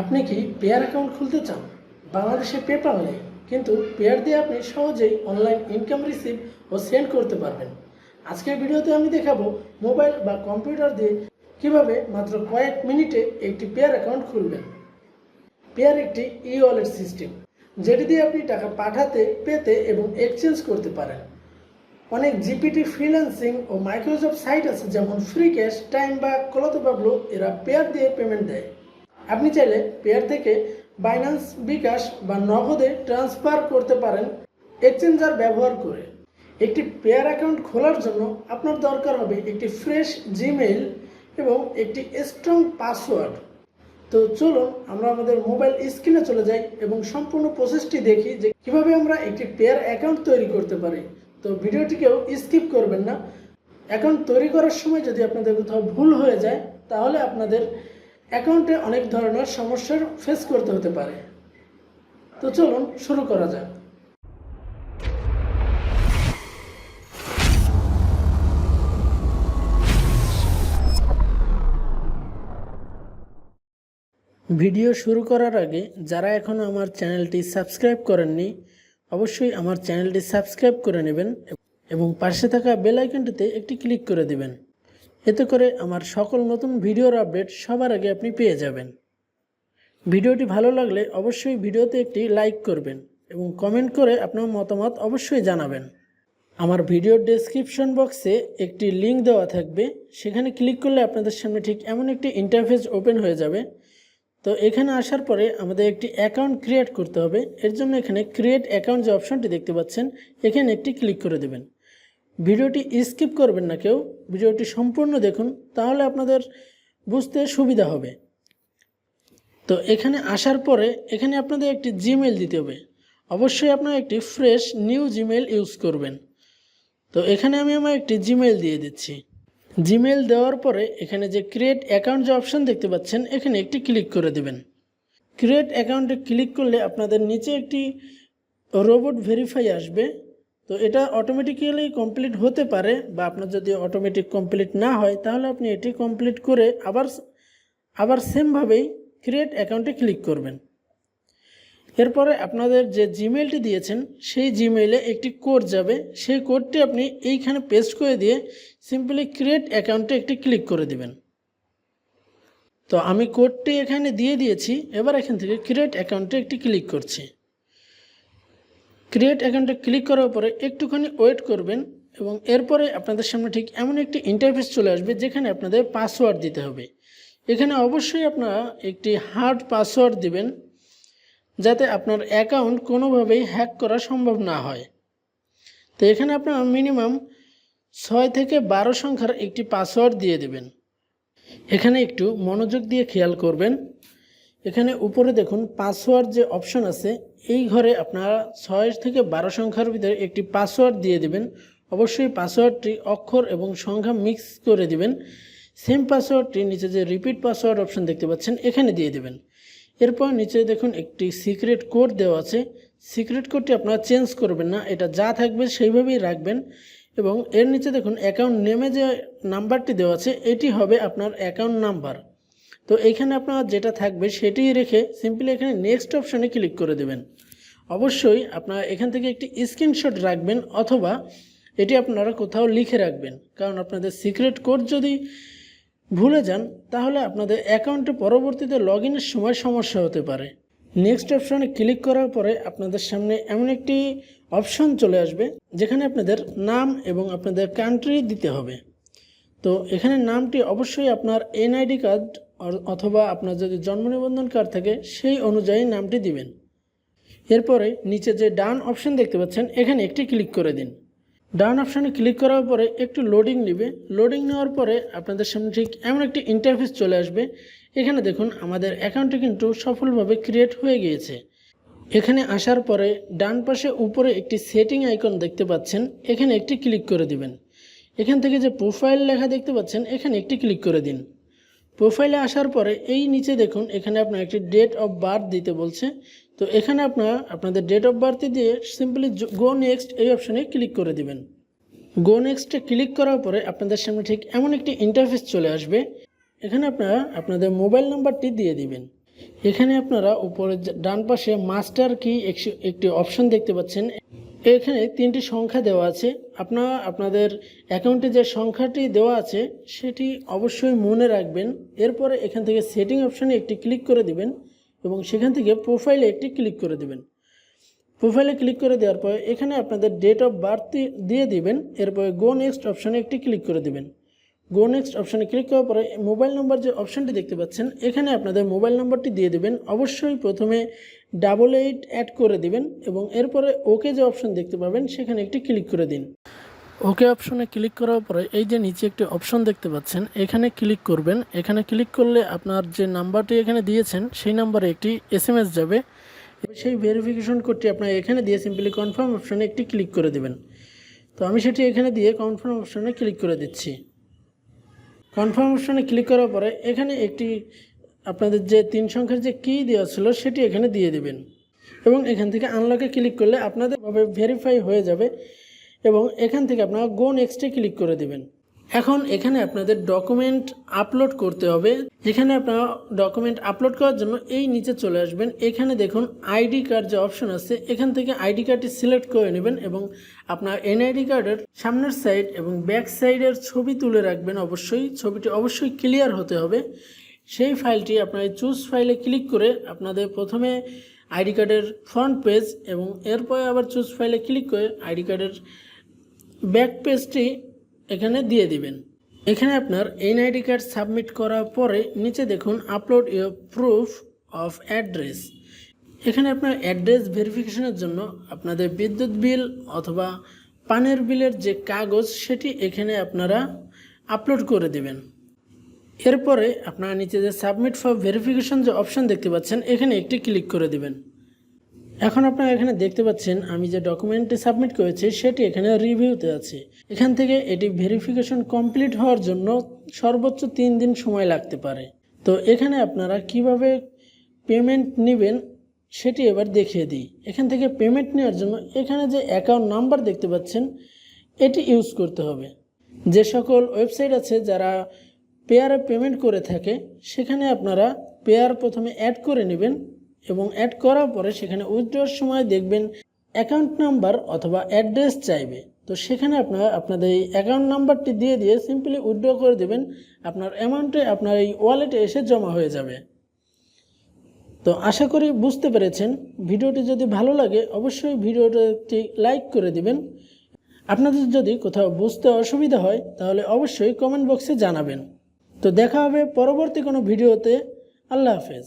আপনি কি pair account খুলতে চান? বাংলাদেশে নেই, কিন্তু পেয়ার দিয়ে আপনি সহজেই অনলাইন ইনকাম রিসিভ ও সেন্ড করতে পারবেন। আজকের ভিডিওতে আমি দেখাবো মোবাইল বা কম্পিউটার দিয়ে কীভাবে মাত্র কয়েক মিনিটে একটি পেয়ার অ্যাকাউন্ট খুলবেন। পেয়ার একটি ই ওয়ালেট সিস্টেম যেটি দিয়ে আপনি টাকা পাঠাতে, পেতে এবং এক্সচেঞ্জ করতে পারেন। অনেক জিপিটি ফ্রিল্যান্সিং ও মাইক্রোসফট সাইট আছে, যেমন ফ্রি ক্যাশ টাইম বা কলতে পাবলো এরা পেয়ার দিয়ে পেমেন্ট দেয়। আপনি চাইলে পেয়ার থেকে বাইন্যান্স বিকাশ বা নগদে ট্রান্সফার করতে পারেন এক্সচেঞ্জার ব্যবহার করে। একটি পেয়ার অ্যাকাউন্ট খোলার জন্য আপনার দরকার হবে একটি ফ্রেশ জিমেইল এবং একটি স্ট্রং পাসওয়ার্ড তো চলুন আমরা আমাদের মোবাইল স্ক্রিনে চলে যাই এবং সম্পূর্ণ প্রসেসটি দেখি যে কীভাবে আমরা একটি পেয়ার অ্যাকাউন্ট তৈরি করতে পারি। তো ভিডিওটিকেও স্কিপ করবেন না। অ্যাকাউন্ট তৈরি করার সময় যদি আপনাদের কোথাও ভুল হয়ে যায়, তাহলে আপনাদের অ্যাকাউন্টে অনেক ধরনের সমস্যার ফেস করতে হতে পারে। তো চলুন শুরু করা যাক। ভিডিও শুরু করার আগে যারা এখনও আমার চ্যানেলটি সাবস্ক্রাইব করেননি, অবশ্যই আমার চ্যানেলটি সাবস্ক্রাইব করে নেবেন এবং পাশে থাকা বেল আইকনটিতে একটি ক্লিক করে দিবেন। এতে করে আমার সকল নতুন ভিডিওর আপডেট সবার আগে আপনি পেয়ে যাবেন। ভিডিওটি ভালো লাগলে অবশ্যই ভিডিওতে একটি লাইক করবেন এবং কমেন্ট করে আপনার মতামত অবশ্যই জানাবেন। আমার ভিডিওর ডেসক্রিপশন বক্সে একটি লিংক দেওয়া থাকবে। সেখানে ক্লিক করলে আপনাদের সামনে ঠিক এমন একটি ইন্টারফেস ওপেন হয়ে যাবে। তো এখানে আসার পরে আমাদের একটি অ্যাকাউন্ট ক্রিয়েট করতে হবে। এর জন্য এখানে ক্রিয়েট অ্যাকাউন্ট যে অপশনটি দেখতে পাচ্ছেন, এখানে একটি ক্লিক করে দেবেন। ভিডিওটি স্কিপ করবেন না কেউ, ভিডিওটি সম্পূর্ণ দেখুন, তাহলে আপনাদের বুঝতে সুবিধা হবে। তো এখানে আসার পরে এখানে আপনাদের একটি জিমেল দিতে হবে। অবশ্যই আপনারা একটি ফ্রেশ নিউ জিমেল ইউজ করবেন। তো এখানে আমি আমার একটি জিমেল দিয়ে দিচ্ছি। জিমেল দেওয়ার পরে এখানে যে ক্রিয়েট অ্যাকাউন্ট যে অপশন দেখতে পাচ্ছেন, এখানে একটি ক্লিক করে দেবেন। ক্রিয়েট অ্যাকাউন্টে ক্লিক করলে আপনাদের নিচে একটি রোবট ভেরিফাই আসবে। তো এটা অটোমেটিক্যালি কমপ্লিট হতে পারে বা আপনার যদি অটোমেটিক কমপ্লিট না হয়, তাহলে আপনি এটি কমপ্লিট করে আবার আবার সেমভাবেই ক্রিয়েট অ্যাকাউন্টে ক্লিক করবেন। এরপরে আপনাদের যে জিমেলটি দিয়েছেন, সেই জিমেইলে একটি কোড যাবে। সেই কোডটি আপনি এইখানে পেস্ট করে দিয়ে সিম্পলি ক্রিয়েট অ্যাকাউন্টে একটি ক্লিক করে দিবেন। তো আমি কোডটি এখানে দিয়ে দিয়েছি, এবার এখান থেকে ক্রিয়েট অ্যাকাউন্টে একটি ক্লিক করছি। ক্রিয়েট অ্যাকাউন্টে ক্লিক করার পরে একটুখানি ওয়েট করবেন এবং এরপরে আপনাদের সামনে ঠিক এমন একটি ইন্টারফেস চলে আসবে যেখানে আপনাদের পাসওয়ার্ড দিতে হবে। এখানে অবশ্যই আপনারা একটি হার্ড পাসওয়ার্ড দিবেন যাতে আপনার অ্যাকাউন্ট কোনোভাবেই হ্যাক করা সম্ভব না হয়। তো এখানে আপনার মিনিমাম ছয় থেকে বারো সংখ্যার একটি পাসওয়ার্ড দিয়ে দেবেন। এখানে একটু মনোযোগ দিয়ে খেয়াল করবেন। এখানে উপরে দেখুন পাসওয়ার্ড যে অপশন আছে, এই ঘরে আপনারা ছয় থেকে বারো সংখ্যার ভিতরে একটি পাসওয়ার্ড দিয়ে দিবেন। অবশ্যই পাসওয়ার্ডটি অক্ষর এবং সংখ্যা মিক্স করে দিবেন। সেম পাসওয়ার্ডটি নিচে যে রিপিট পাসওয়ার্ড অপশন দেখতে পাচ্ছেন, এখানে দিয়ে দেবেন। এরপর নিচে দেখুন একটি সিক্রেট কোড দেওয়া আছে। সিক্রেট কোডটি আপনারা চেঞ্জ করবেন না, এটা যা থাকবে সেইভাবেই রাখবেন। এবং এর নিচে দেখুন অ্যাকাউন্ট নেমে যে নাম্বারটি দেওয়া আছে, এটি হবে আপনার অ্যাকাউন্ট নাম্বার তো এখানে আপনার যেটা থাকবে সেটিই রেখে সিম্পলি এখানে নেক্সট অপশানে ক্লিক করে দেবেন। অবশ্যই আপনারা এখান থেকে একটি স্ক্রিনশট রাখবেন অথবা এটি আপনারা কোথাও লিখে রাখবেন। কারণ আপনাদের সিক্রেট কোড যদি ভুলে যান, তাহলে আপনাদের অ্যাকাউন্টে পরবর্তীতে লগ ইনের সময় সমস্যা হতে পারে। নেক্সট অপশানে ক্লিক করার পরে আপনাদের সামনে এমন একটি অপশন চলে আসবে, যেখানে আপনাদের নাম এবং আপনাদের কান্ট্রি দিতে হবে। তো এখানে নামটি অবশ্যই আপনার এনআইডি কার্ড অথবা আপনার যদি জন্ম নিবন্ধন কার্ড থাকে, সেই অনুযায়ী নামটি দিবেন। এরপরে নিচে যে ডান অপশন দেখতে পাচ্ছেন, এখানে একটি ক্লিক করে দিন। ডান অপশানে ক্লিক করার পরে একটু লোডিং নেবে। লোডিং নেওয়ার পরে আপনাদের সামনে ঠিক এমন একটি ইন্টারফেস চলে আসবে। এখানে দেখুন, আমাদের অ্যাকাউন্টটি কিন্তু সফলভাবে ক্রিয়েট হয়ে গিয়েছে। এখানে আসার পরে ডান পাশে উপরে একটি সেটিং আইকন দেখতে পাচ্ছেন, এখানে একটি ক্লিক করে দিবেন। এখান থেকে যে প্রোফাইল লেখা দেখতে পাচ্ছেন, এখানে একটি ক্লিক করে দিন। প্রোফাইলে আসার পরে এই নিচে দেখুন, এখানে আপনার একটি ডেট অফ বার্থ দিতে বলছে। তো এখানে আপনার, আপনাদের ডেট অফ বার্থ দিয়ে সিম্পলি গো নেক্সট এই অপশানে ক্লিক করে দিবেন। গো নেক্সটে ক্লিক করার পরে আপনাদের সামনে ঠিক এমন একটি ইন্টারফেস চলে আসবে। এখানে আপনারা আপনাদের মোবাইল নাম্বারটি দিয়ে দিবেন। এখানে আপনারা উপরে ডান পাশে মাস্টার কি একটি অপশন দেখতে পাচ্ছেন। এখানে তিনটি সংখ্যা দেওয়া আছে। আপনার আপনাদের অ্যাকাউন্টে যে সংখ্যাটি দেওয়া আছে, সেটি অবশ্যই মনে রাখবেন। এরপরে এখান থেকে সেটিং অপশানে একটি ক্লিক করে দিবেন এবং সেখান থেকে প্রোফাইলে একটি ক্লিক করে দিবেন। প্রোফাইলে ক্লিক করে দেওয়ার পর এখানে আপনাদের ডেট অফ বার্থ দিয়ে দিবেন। এরপরে গো নেক্সট অপশানে একটি ক্লিক করে দিবেন। গো নেক্সট অপশানে ক্লিক করার পরে মোবাইল নাম্বার যে অপশানটি দেখতে পাচ্ছেন, এখানে আপনাদের মোবাইল নাম্বারটি দিয়ে দেবেন। অবশ্যই প্রথমে ডাবল এইট অ্যাড করে দিবেন এবং এরপরে ওকে যে অপশান দেখতে পাবেন, সেখানে একটি ক্লিক করে দিন। ওকে অপশনে ক্লিক করার পরে এই যে নিচে একটি অপশন দেখতে পাচ্ছেন, এখানে ক্লিক করবেন। এখানে ক্লিক করলে আপনার যে নাম্বারটি এখানে দিয়েছেন, সেই নাম্বারে একটি এস যাবে। সেই ভেরিফিকেশন কোডটি আপনার এখানে দিয়ে সিম্পলি কনফার্ম অপশনে একটি ক্লিক করে দেবেন। তো আমি সেটি এখানে দিয়ে কনফার্ম অপশনে ক্লিক করে দিচ্ছি। কনফার্ম অপশনে ক্লিক করার পরে এখানে একটি আপনাদের যে তিন সংখ্যার যে কি দেওয়া ছিল সেটি এখানে দিয়ে দেবেন। এবং এখান থেকে আনলকে ক্লিক করলে আপনাদের ভাবে ভেরিফাই হয়ে যাবে এবং এখান থেকে আপনারা গো নেক্সটে ক্লিক করে দেবেন। এখন এখানে আপনাদের ডকুমেন্ট আপলোড করতে হবে। যেখানে আপনারা ডকুমেন্ট আপলোড করার জন্য এই নিচে চলে আসবেন। এখানে দেখুন আইডি কার্ড যে অপশন আছে, এখান থেকে আইডি কার্ডটি সিলেক্ট করে নেবেন এবং আপনার এনআইডি কার্ডের সামনের সাইড এবং ব্যাক সাইডের ছবি তুলে রাখবেন অবশ্যই। ছবিটি অবশ্যই ক্লিয়ার হতে হবে। সেই ফাইলটি আপনার চুজ ফাইলে ক্লিক করে আপনাদের প্রথমে আইডি কার্ডের ফ্রন্ট পেজ এবং এরপরে আবার চুজ ফাইলে ক্লিক করে আইডি কার্ডের ব্যাক পেজটি এখানে দিয়ে দিবেন। এখানে আপনার এনআইডি কার্ড সাবমিট করার পরে নিচে দেখুন upload your proof of address. এখানে আপনার অ্যাড্রেস ভেরিফিকেশনের জন্য আপনাদের বিদ্যুৎ বিল অথবা পানের বিলের যে কাগজ সেটি এখানে আপনারা আপলোড করে দেবেন। এরপরে আপনারা নিচে যে সাবমিট ফর ভেরিফিকেশন যে অপশন দেখতে পাচ্ছেন, এখানে একটি ক্লিক করে দিবেন। এখন আপনারা এখানে দেখতে পাচ্ছেন, আমি যে ডকুমেন্টটি সাবমিট করেছি, সেটি এখানে রিভিউতে আছে। এখান থেকে এটি ভেরিফিকেশন কমপ্লিট হওয়ার জন্য সর্বোচ্চ তিন দিন সময় লাগতে পারে। তো এখানে আপনারা কীভাবে পেমেন্ট নেবেন, সেটি এবার দেখিয়ে দিই। এখান থেকে পেমেন্ট নেওয়ার জন্য এখানে যে অ্যাকাউন্ট নাম্বার দেখতে পাচ্ছেন, এটি ইউজ করতে হবে। যে সকল ওয়েবসাইট আছে যারা পেয়ারে পেমেন্ট করে থাকে, সেখানে আপনারা পেয়ার প্রথমে অ্যাড করে নেবেন। এবং অ্যাড করার পরে সেখানে উইথড্রর সময় দেখবেন অ্যাকাউন্ট নাম্বার অথবা অ্যাড্রেস চাইবে। তো সেখানে আপনারা আপনাদের এই অ্যাকাউন্ট নাম্বারটি দিয়ে দিয়ে সিম্পলি উইথড্র করে দেবেন। আপনার অ্যামাউন্টে আপনার এই ওয়ালেটে এসে জমা হয়ে যাবে। তো আশা করি বুঝতে পেরেছেন। ভিডিওটি যদি ভালো লাগে, অবশ্যই ভিডিওটি লাইক করে দিবেন। আপনাদের যদি কোথাও বুঝতে অসুবিধা হয়, তাহলে অবশ্যই কমেন্ট বক্সে জানাবেন। তো দেখা হবে পরবর্তী কোনো ভিডিওতে। আল্লাহ হাফেজ।